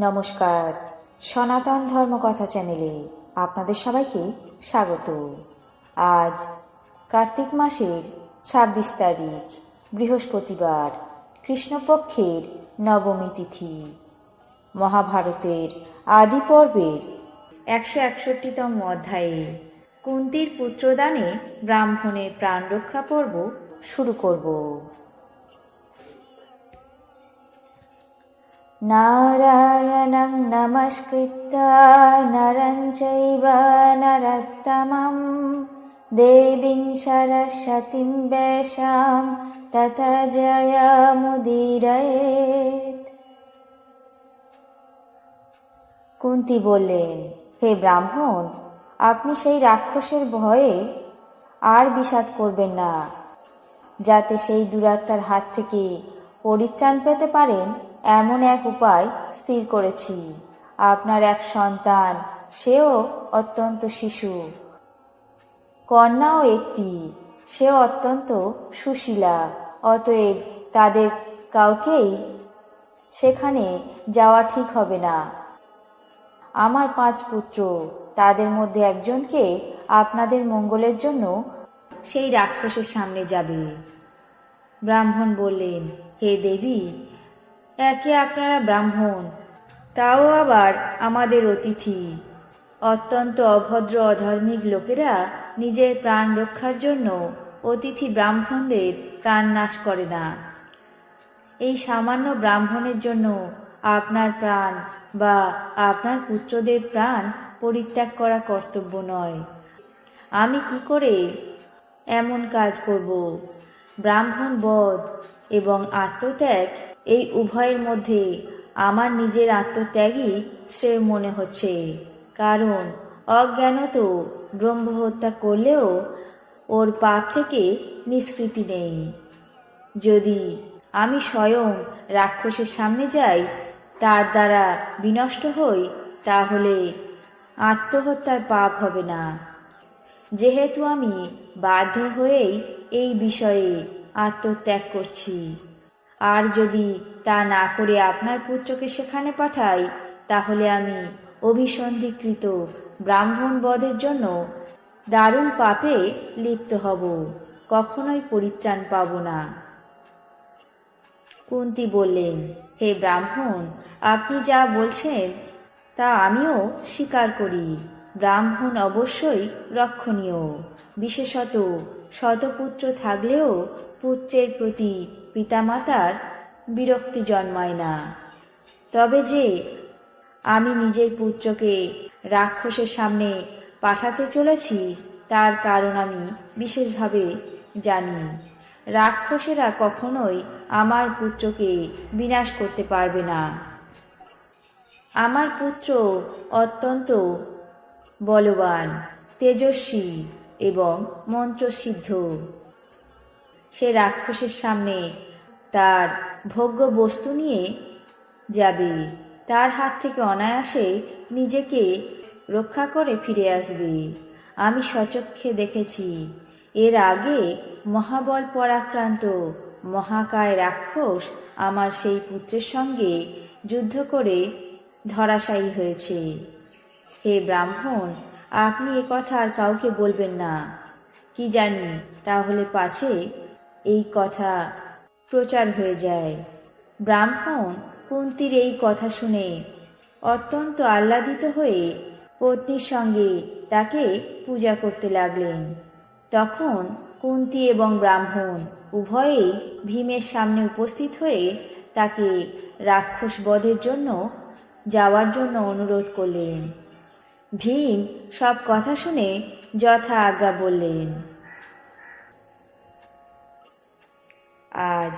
নমস্কার। সনাতন ধর্মকথা চ্যানেলে আপনাদের সবাইকে স্বাগত। আজ কার্তিক মাসের ছাব্বিশ তারিখ, বৃহস্পতিবার, কৃষ্ণপক্ষের নবমী তিথি। মহাভারতের আদি পর্বের একশো একষট্টিতম অধ্যায়ে কুন্তির পুত্রদানে ব্রাহ্মণের প্রাণ রক্ষা পর্ব শুরু করব। नारायणं नमस्कृत्य नरं चैव नरोत्तमं देवीं सरस्वतीं वेशां तत জয়মুদিরয়েত কুন্তি বললেন হে ব্রাহ্মণ আপনি সেই রাক্ষসের ভয়ে আর বিষাদ করবেন না যাতে সেই দুরাত্মার হাত থেকে পরিত্রাণ পেতে পারেন এমন এক উপায় স্থির করেছি। আপনার এক সন্তান, সেও অত্যন্ত শিশু। কন্যাও একটি, সেও অত্যন্ত সুশীলা, অতএব তাদের কাউকেই সেখানে যাওয়া ঠিক হবে না। আমার পাঁচ পুত্র, তাদের মধ্যে একজনকে আপনাদের মঙ্গলের জন্য সেই রাক্ষসের সামনে যাবে। ব্রাহ্মণ বললেন, হে দেবী একে আপনারা ব্রাহ্মণ। তাও আবার আমাদের অতিথি। অত্যন্ত অভদ্র অধার্মিক লোকেরা নিজের প্রাণ রক্ষার জন্য অতিথি ব্রাহ্মণদের প্রাণ নাশ করে না। এই সামান্য ব্রাহ্মণের জন্য আপনার প্রাণ বা আপনার পুত্রদের প্রাণ পরিত্যাগ করা কর্তব্য নয়। আমি কি করে এমন কাজ করব? ব্রাহ্মণ বধ এবং আত্মত্যাগ এই উভয়ের মধ্যে আমার নিজের আত্মত্যাগই শ্রেয় মনে হচ্ছে। কারণ অজ্ঞানত ব্রহ্ম হত্যা করলেও ওর পাপ থেকে নিষ্কৃতি নেই। যদি আমি স্বয়ং রাক্ষসের সামনে যাই, তার দ্বারা বিনষ্ট হই, তাহলে আত্মহত্যার পাপ হবে না। যেহেতু আমি বাধ্য হয়েই এই বিষয়ে আত্মত্যাগ করছি। আর যদি তা না করে আপনার পুত্রকে সেখানে পাঠাই, তাহলে আমি অভিসন্ধিকৃত ব্রাহ্মণ বধের জন্য দারুণ পাপে লিপ্ত হব। কখনোই পরিত্রাণ পাব না। কুন্তি বললেন, হে ব্রাহ্মণ, আপনি যা বলছেন, তা আমিও স্বীকার করি। ব্রাহ্মণ অবশ্যই রক্ষণীয়। বিশেষত শতপুত্র থাকলেও পুত্রের প্রতি পিতামাতার বিরক্তি জন্মায় না। তবে যে আমি নিজের পুত্রকে রাক্ষসের সামনে পাঠাতে চলেছি, তার কারণ আমি বিশেষভাবে জানি। রাক্ষসেরা কখনোই আমার পুত্রকে বিনাশ করতে পারবে না। আমার পুত্র অত্যন্ত বলবান, তেজস্বী এবং মন্ত্রসিদ্ধ। সে রাক্ষসের সামনে তার ভোগ্য বস্তু নিয়ে যাবে। তার হাত থেকে অনায়াসে নিজেকে রক্ষা করে ফিরে আসবে। আমি সচক্ষে দেখেছি, এর আগে মহাবল পরাক্রান্ত মহাকায় রাক্ষস আমার সেই পুত্রের সঙ্গে যুদ্ধ করে ধরাশায়ী হয়েছে। হে ব্রাহ্মণ, আপনি এ কথা আর কাউকে বলবেন না। কি জানি, তাহলে পাছে এই কথা প্রচার হয়ে যায়। ব্রাহ্মণ কুন্তির এই কথা শুনে অত্যন্ত আহ্লাদিত হয়ে পত্নীর সঙ্গে তাকে পূজা করতে লাগলেন। তখন কুন্তি এবং ব্রাহ্মণ উভয়েই ভীমের সামনে উপস্থিত হয়ে তাকে রাক্ষস বধের জন্য যাওয়ার জন্য অনুরোধ করলেন। ভীম সব কথা শুনে যথা আজ্ঞা বললেন। আজ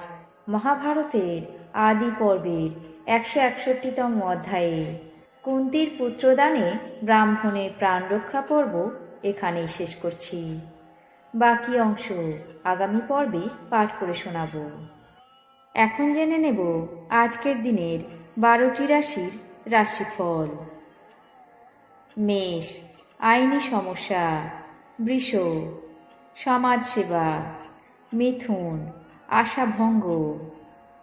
মহাভারতের আদি পর্বের একশো একষট্টিতম অধ্যায়ে। কুন্তির পুত্রদানে ব্রাহ্মণের প্রাণ রক্ষা পর্ব এখানেই শেষ করছি। বাকি অংশ আগামী পর্বে পাঠ করে শোনাব। এখন জেনে নেব আজকের দিনের বারোটি রাশির রাশিফল। মেষ, আইনি সমস্যা। বৃষ, সমাজসেবা। মিথুন আশাভঙ্গ,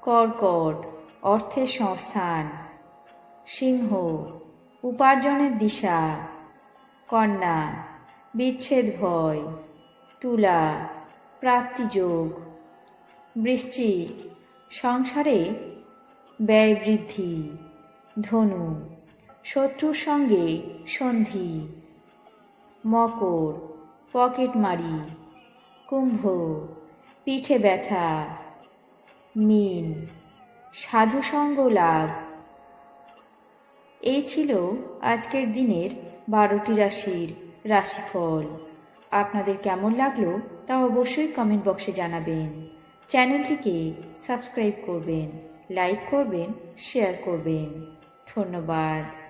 কর্কট, অর্থের সংস্থান, সিংহ, উপার্জনের দিশা, কন্যা, বিচ্ছেদ ভয়, তুলা, প্রাপ্তিযোগ, বৃশ্চিক, সংসারে ব্যয় বৃদ্ধি, ধনু, শত্রুর সঙ্গে সন্ধি, মকর, পকেটমারি, কুম্ভ পিঠে ব্যথা। মিন, সাধুসঙ্গ লাভ। এই ছিল আজকের দিনের বারোটি রাশির রাশিফল। আপনাদের কেমন লাগল তা অবশ্যই কমেন্ট বক্সে জানাবেন। চ্যানেলটিকে সাবস্ক্রাইব করবেন লাইক করবেন শেয়ার করবেন। ধন্যবাদ।